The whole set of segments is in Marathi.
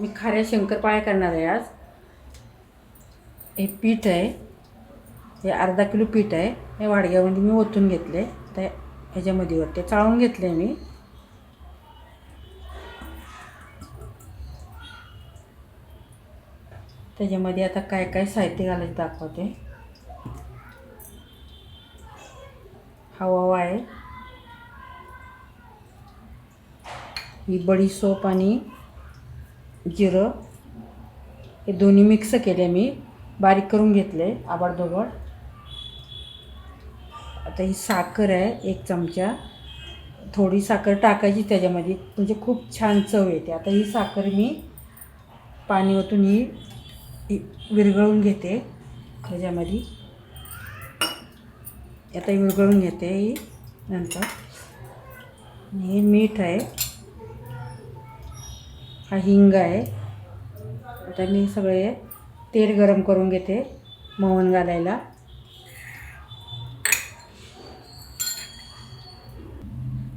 मी खाऱ्या शंकरपाळ्या करणार आहे आज. हे पीठ आहे. हे अर्धा किलो पीठ आहे. हे वाडग्यामध्ये मी ओतून घेतले. त्या ह्याच्यामध्ये वरते चाळून घेतले मी. त्याच्यामध्ये आता काय काय साहित्य घालायचं दाखवते. हवा आहे. ही बडीसोप आणि जिरं. हे दोन्ही मिक्स केले मी. बारीक करून घेतले आबाडदोबड. आता ही साखर आहे एक चमचा. थोडी साखर टाकायची त्याच्यामध्ये. म्हणजे खूप छान चव येते. आता ही साखर मी पाणी ओतून ही विरघळून घेते. त्याच्यामध्ये. आता विरघळून घेते ही नंतर. हे मीठ आहे. हा हिंग आहे. आता मी सगळे तेल गरम करून घेते मोहन घालायला.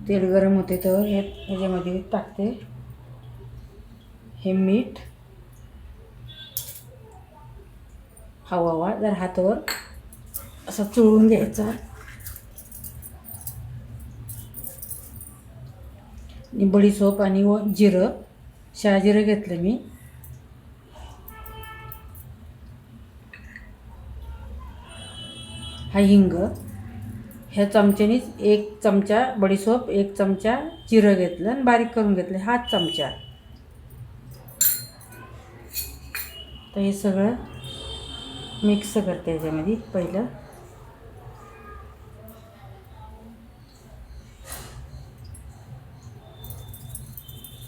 तेल गरम होते तर हे ह्याच्यामध्ये टाकते. हे मीठ. हवा हवा जर हातावर असं चोळून घ्यायचा. आणि बडीसोप आणि व जिरं. शहाजिरं घेतलं मी. हा हिंग. ह्या चमच्यानीच एक चमचा बडीसोप एक चमचा जिरं घेतलं आणि बारीक करून घेतलं. हाच चमचा. तर हे सगळं मिक्स करते याच्यामध्ये पहिलं.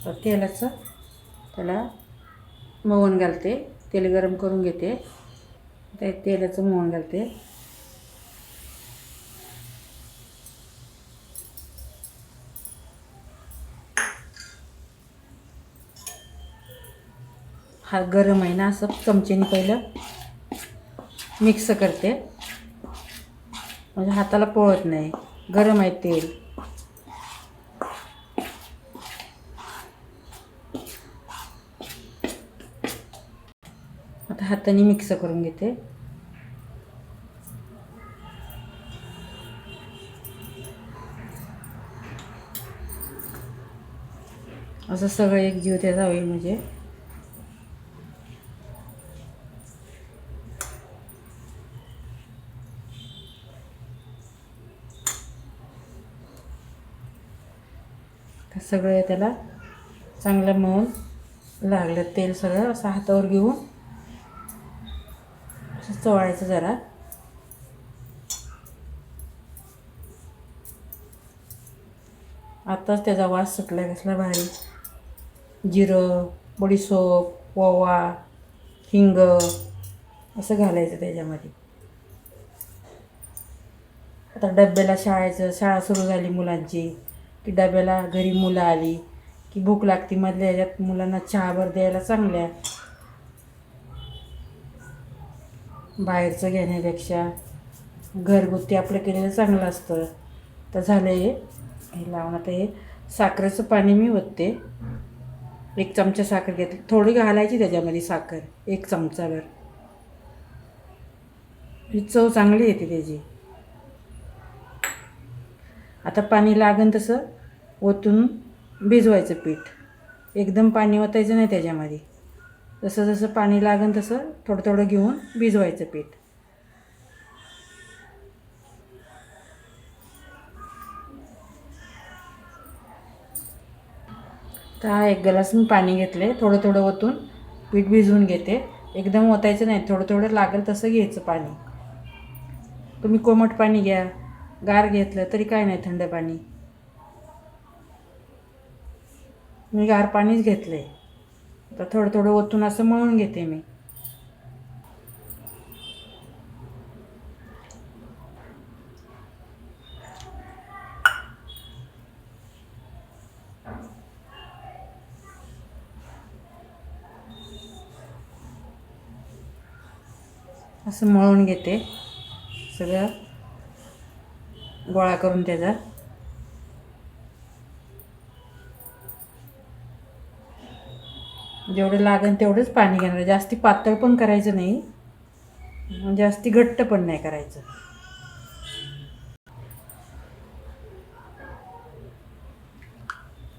तर तेलाचं त्याला मवण घालते. तेल गरम करून घेते. त्या तेलाचं मवण घालते. हा गरम आहे ना असं चमचेने पहिलं मिक्स करते. म्हणजे हाताला पोळत नाही. गरम आहे तेल. हाताने मिक्स करून घेते. असं सगळं एक जीव त्याचा होईल म्हणजे. सगळं त्याला चांगलं मऊन लागलं तेल सगळं. असं हातावर घेऊन असं जरा. आताच त्याचा वास सुटला कसला भारी. जिरं बडीसोप ओवा हिंग असं घालायचं त्याच्यामध्ये. आता डब्याला शाळेचं शाळा सुरू झाली मुलांची की डब्याला घरी मुलं आली की भूक लागती मधल्या ह्याच्यात मुलांना चहावर द्यायला चांगल्या. बाहेरचं घेण्यापेक्षा घरगुती आपलं केलेलं चांगलं असतं. तर झालं हे. हे लावून आता हे साखरेचं पाणी मी ओतते. एक चमचा साखर घेते थोडी घालायची त्याच्यामध्ये साखर एक चमचाभर. ही चव चांगली येते त्याची. आता पाणी लागेल तसं ओतून भिजवायचं पीठ. एकदम पाणी ओतायचं नाही त्याच्यामध्ये. जसं जसं पाणी लागेल तसं थोडं थोडं घेऊन भिजवायचं पीठ. तर हा एक ग्लास मी पाणी घेतले थोडं थोडं ओतून पीठ भिजवून घेते. एकदम ओतायचं नाही. थोडं थोडं लागेल तसं घ्यायचं पाणी. तुम्ही कोमट पाणी घ्या. गार घेतलं तरी काय नाही थंड पाणी. मी गार पाणीच घेतलं आहे तर थोडं थोडं ओतून असं मळून घेते मी. असं मळून घेते. सगळं गोळा करून त्याचा. जेवढं लागेल तेवढंच पाणी घेणार जास्ती पातळ पण करायचं नाही. जास्ती घट्ट पण नाही करायचं.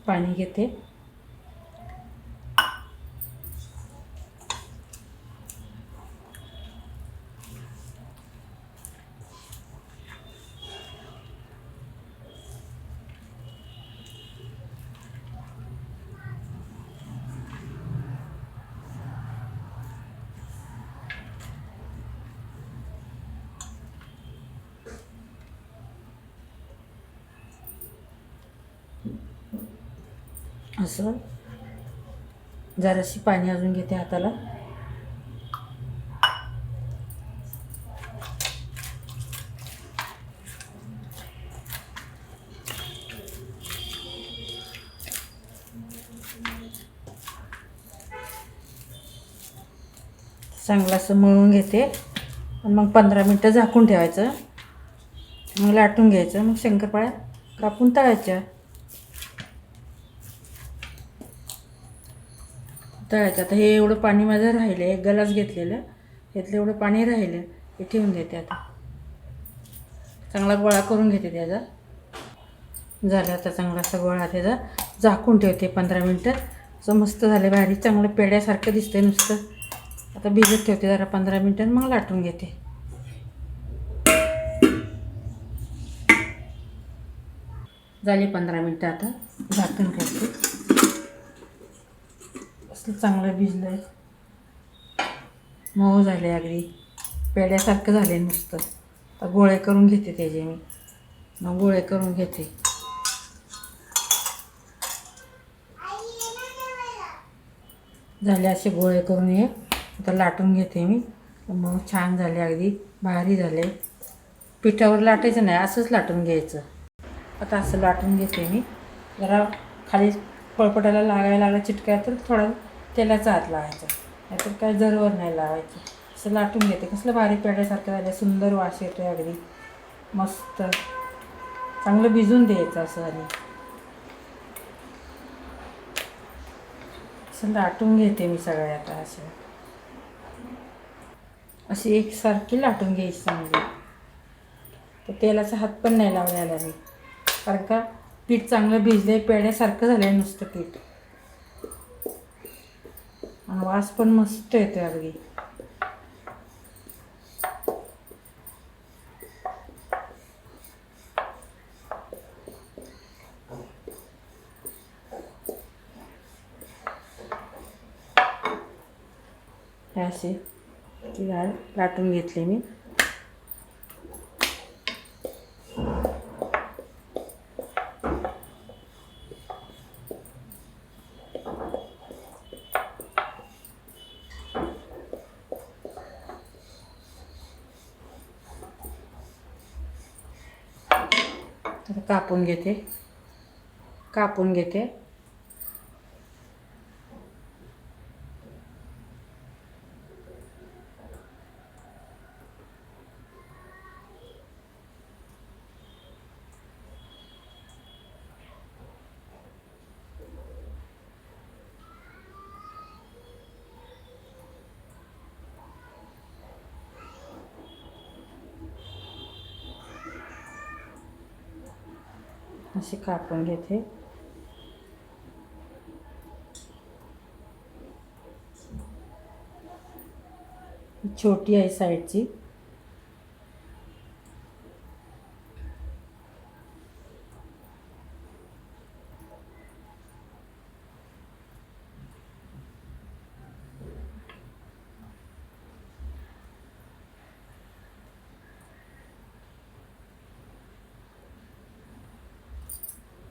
पाणी घेते. असं. जराशी पाणी अजून घेते हाताला. चांगलं असं मळून घेते. आणि मग पंधरा मिनटं झाकून ठेवायचं. मग लाटून घ्यायचं. मग शंकरपाळ्या कापून तळायच्या. तळायचं. आता हे एवढं पाणी माझं राहिलं एक गलास घेतलेलं. यातलं एवढं पाणी राहिलं हे ठेवून देते आता. चांगला गोळा करून घेते त्याचा. झालं आता चांगला असा गोळा त्याचा. झाकून ठेवते पंधरा मिनटं. असं मस्त झाले भारी चांगलं पेड्यासारखं दिसतंय नुसतं. आता भिजत ठेवते जरा पंधरा मिनटं मग लाटून घेते. झाली पंधरा मिनटं आता. झाकून ठेवते. असं चांगलं भिजलं आहे. मऊ झाले अगदी. पेड्यासारखं झाले नुसतं. आता गोळे करून घेते त्याचे मी. मग गोळे करून घेते. झाले असे गोळे करून ये आता लाटून घेते मी. मग छान झाले अगदी. भारी झाले. पिठावर लाटायचं नाही असंच लाटून घ्यायचं. आता असं लाटून घेते मी. जरा खाली पळपटाला लागायला लागला चिटकाय तर थोडा तेलाचा हात लावायचा. नाहीतर काय जरवर नाही लावायचं. असं लाटून घेते. कसलं भारी पेड्यासारखं झालं सुंदर वास येतो अगदी. मस्त. चांगलं भिजून द्यायचं असं आणि. असं लाटून घेते मी सगळ्या आता असं. अशी एकसारखी लाटून घ्यायची चांगली. तर तेलाचा हात पण नाही लावलेला मी कारण का पीठ चांगलं भिजलं आहे पेड्यासारखं झालं आहे नुसतं पीठ. आणि वास पण मस्त येते अगदी. असे ती डाळ लाटून घेतली मी आता कापून घेते. कापून घेते. असे कापून घेते. छोटी आहे साईडची.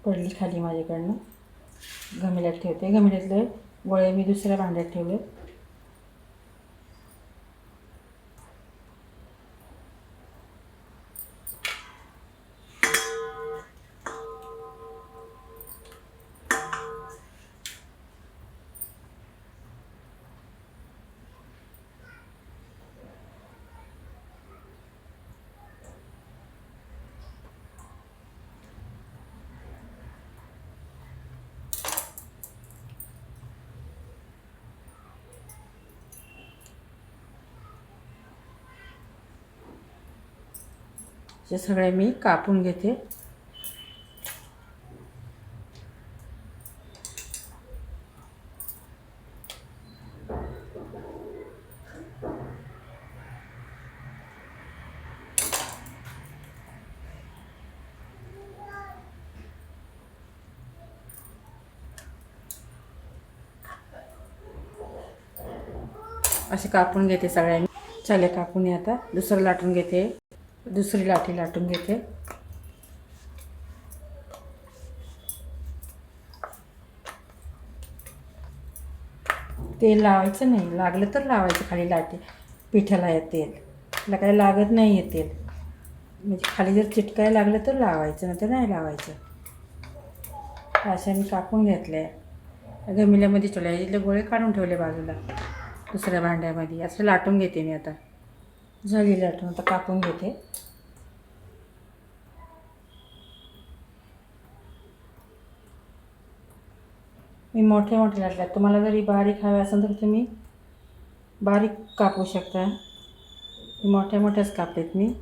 पडली खाली माझ्याकडनं. घमिल्यात ठेवते. गमिल्यातले गोळे मी दुसऱ्या भांड्यात ठेवले हे सगळे मी कापून घेते. असे कापून घेते सगळ्यांनी. चले कापून आता दुसरं लाटून घेते. दुसरी लाठी लाटून घेते. तेल लावायचं नाही लागलं तर लावायचं खाली लाटी पिठाला या तेल. त्याला काही लागत नाही आहे तेल. म्हणजे खाली जर चिटकायला लागलं तर लावायचं नाही तर नाही लावायचं. अशा मी कापून घेतले गमिल्यामध्ये ठेवले इथले गोळे काढून ठेवले बाजूला दुसऱ्या भांड्यामध्ये. असं लाटून घेते मी आता. झाली लाटून आता कापून घेते. मी मोठे मोठे लाटले तुम्हाला जरी बारीक हवे असेल तर तुम्ही बारीक कापू शकता. मोठ्या मोठ्याच कापलेत मी.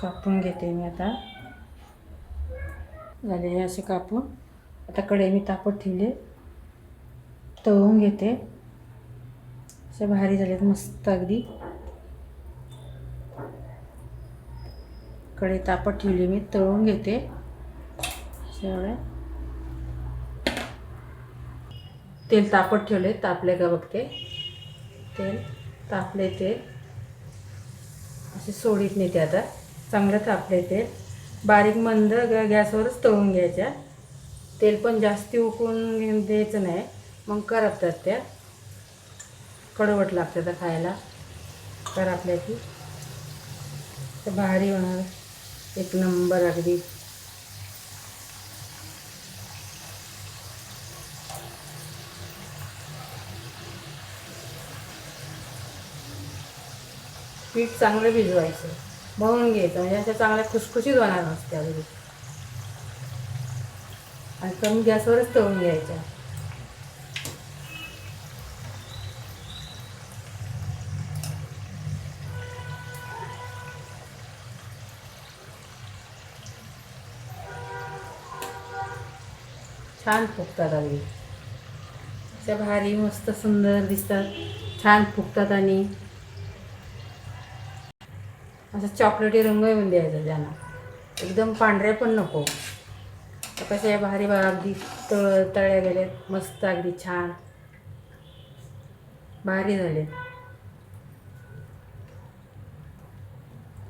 कापून घेते मी आता. झाले असे कापून. आता कढई मी तापत ठेवले. तळून घेते. असे भारी झालेत मस्त अगदी. कढई तापत ठेवली मी तळून घेते. असे तेल तापत ठेवले तापले का बघते. तेल तापले ते. असे सोडीत नेते आता. चांगलं तापले तेल. बारीक मंद ग- गॅसवरच तळून घ्यायच्या. तेल पण जास्ती उकळून घेऊन द्यायचं नाही. मग करपतात त्या. कडवट लागतं त्या खायला. करपल्या की तर भारी होणार. एक नंबर अगदी. पीठ चांगलं भिजवायचं. मळून घ्यायचं म्हणजे अशा चांगल्या खुसखुशीत होणार नसते अगदी. आणि कमी गॅसवरच तळून घ्यायच्या. छान फुगतात अगदी. त्या भारी मस्त सुंदर दिसतात. छान फुगतात आणि असं चॉकलेटी रंग येऊन द्यायचा त्यांना एकदम पांढरे पण नको. तर कसे भारी बा अगदी तळ तळ्या गेलेत. मस्त अगदी छान. भारी झाले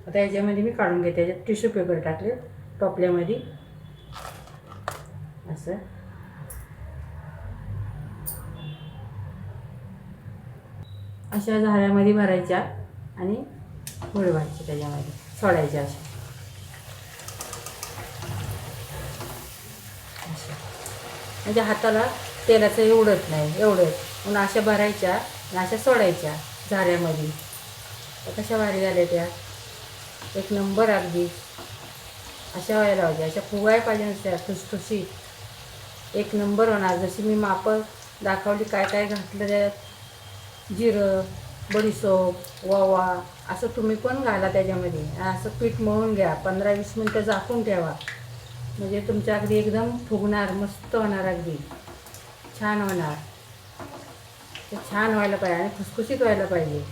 आता याच्यामध्ये मी काढून घेते. याच्यात टिश्यू पेपर टाकले टोपल्यामध्ये. असं. अशा झाऱ्यामध्ये भरायच्या आणि बुडवायच्या त्याच्यामध्ये सोडायच्या अशा. अशा. म्हणजे हाताला तेलाचं एवढंच नाही एवढंच म्हणून अशा भरायच्या आणि अशा सोडायच्या झाऱ्यामध्ये. कशा भारी झाल्या त्या? एक नंबर अगदी. अशा व्हायला पाहिजे अशा फुगाय पाहिजे नसत्या खुसखुशीत. एक नंबर होणार. जशी मी मापं दाखवली काय काय घातलं त्यात? जिरं बडीसोप ओवा असं तुम्ही पण घाला त्याच्यामध्ये. असं पीठ मळून घ्या पंधरा वीस मिनटं झाकून ठेवा. म्हणजे तुमच्या अगदी एकदम फुगणार मस्त होणार अगदी. छान होणार. ते छान व्हायला पाहिजे आणि खुसखुशीत व्हायला पाहिजे.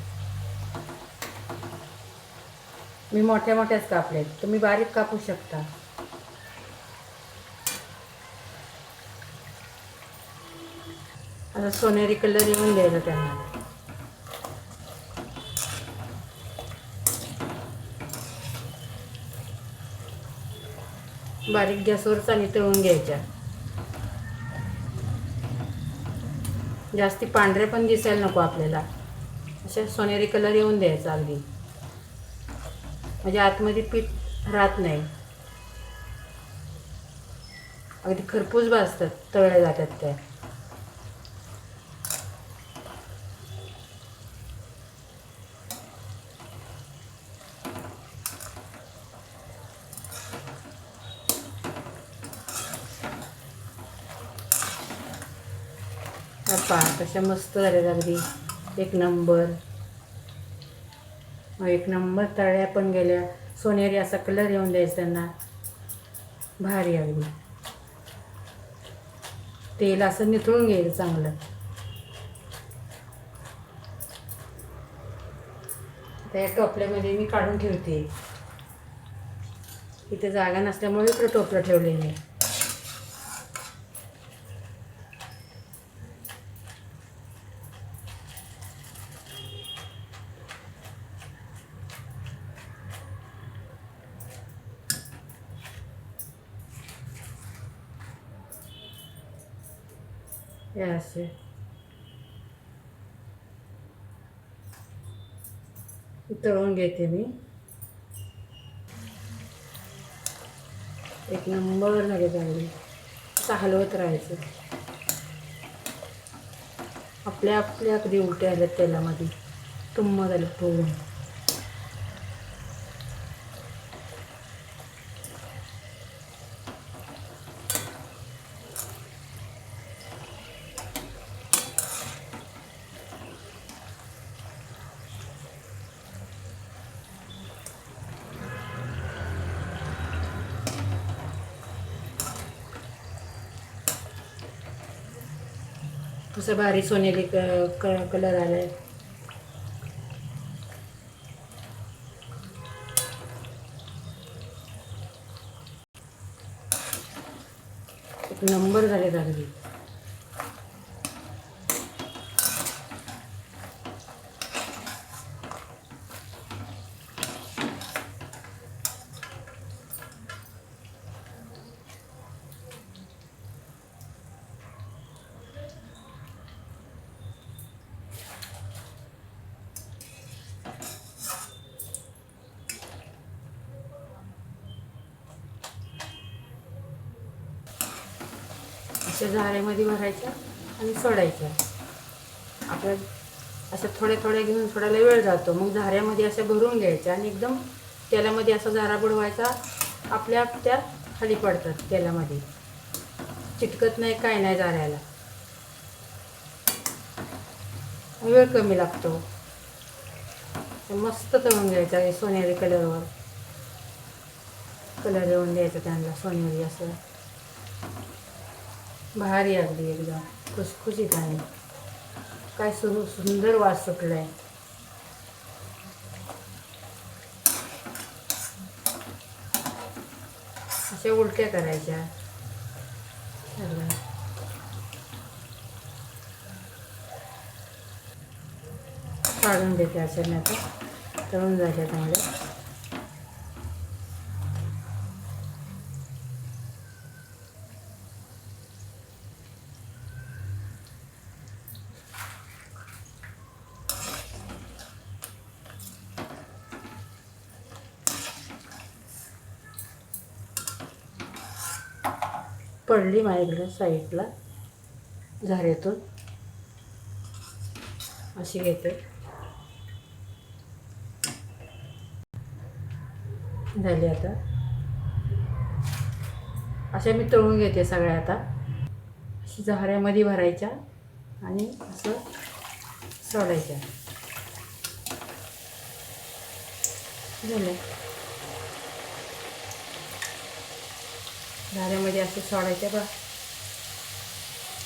मी मोठ्या मोठ्याच कापले तुम्ही बारीक कापू शकता. आता सोनेरी कलर येऊन द्यायला त्यांना. बारीक गॅसवर चांगली तळून घ्यायच्या. जास्ती पांढरे पण दिसायला नको आपल्याला. अशा सोनेरी कलर येऊन द्यायचा अगदी. म्हणजे आतमध्ये पीठ राहत नाही. अगदी खरपूस भाजतात तळल्या जातात त्या. ह्या मस्त झाल्या अगदी. एक नंबर. एक नंबर तळ्या पण गेल्या. सोनेरी असा कलर येऊन द्यायचा त्यांना. भारी अगदी. तेल असं निथळून घेईल चांगलं. त्या टोपल्यामध्ये मी काढून ठेवते. इथे जागा नसल्यामुळे इकडं टोपलं ठेवलेलं आहे. हे तळून घेते मी एक नंबर झाले चांगली चालवत हलवत राहायचं आपल्या आपल्या अगदी उलट्या आल्यात तेलामध्ये तुंब झालं पूर्ण कसं भारी सोनेरी क कलर आलाय. नंबर झाले अगदी त्या झाऱ्यामध्ये भरायच्या आणि सोडायच्या. आपल्या असं थोड्या थोड्या घेऊन सोडायला वेळ जातो. मग झाऱ्यामध्ये असं भरून घ्यायच्या आणि एकदम तेलामध्ये असा झारा बुडवायचा आपल्या त्या खाली पडतात तेलामध्ये. चिटकत नाही काय नाही झाऱ्याला. वेळ कमी लागतो. मस्त तळून घ्यायचा हे सोनेरी कलरवर. कलर येऊन द्यायचा त्यांना सोनेरी असं. भारी अगदी एकदम खुसखुशीत आहे काय सुरू सुंदर वास सुटलाय. अशा उलट्या करायच्या. काढून देते अशा नाही तळून जायच्या चांगल्या पडली माझ्याकडे साईडला झाऱ्यातून अशी घेते. झाली आता. अशा मी तळून घेते सगळ्या आता. अशी झाऱ्यामध्ये भरायच्या आणि असं सोडायच्या झालं. झाऱ्यामध्ये असे सोडायचे बा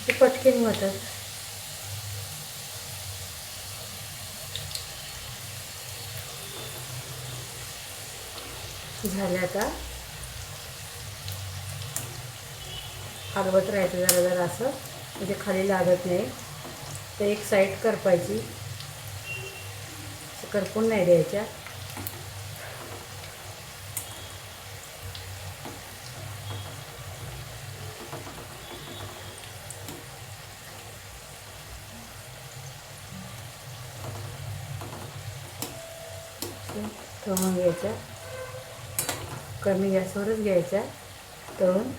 ते पटकन होतात झाले आता. हलवत राहायचं जरा जरा असं. म्हणजे खाली लागत नाही. तर एक साईड करपायची. करपून नाही द्यायच्या. घ्यायचा. कमी गॅसवरच घ्यायच्या तळून.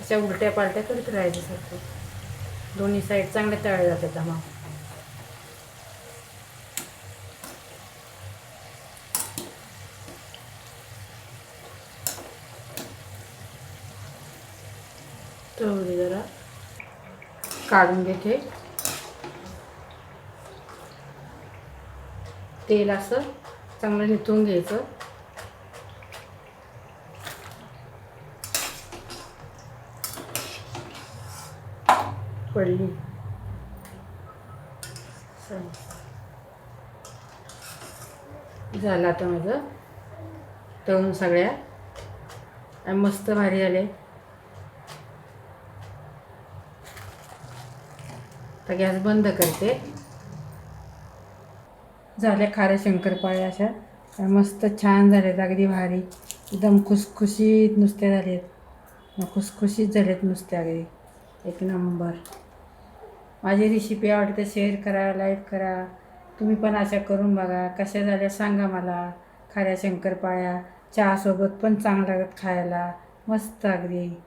अशा उलट्या पालट्या करत राहायचं सारखं. दोन्ही साईड चांगल्या तळल्या जातात मग काढून घेते. तेल असं चांगलं निथून घ्यायचं. पडली. चल. झालं आता माझं. तळून सगळ्या. आणि मस्त भारी आले. आता गॅस बंद करते. झाल्या खाऱ्या शंकरपाळ्या अशा. मस्त छान झाल्यात अगदी भारी. एकदम खुसखुशीत नुसते झालेत. खुसखुशीत झालेत नुसते अगदी. एक नंबर. माझी रेसिपी आवडते शेअर करा लाईक करा. तुम्ही पण अशा करून बघा. कशा झाल्या सांगा मला. खाऱ्या शंकरपाळ्या चहासोबत पण चांगलं लागत खायला. मस्त अगदी.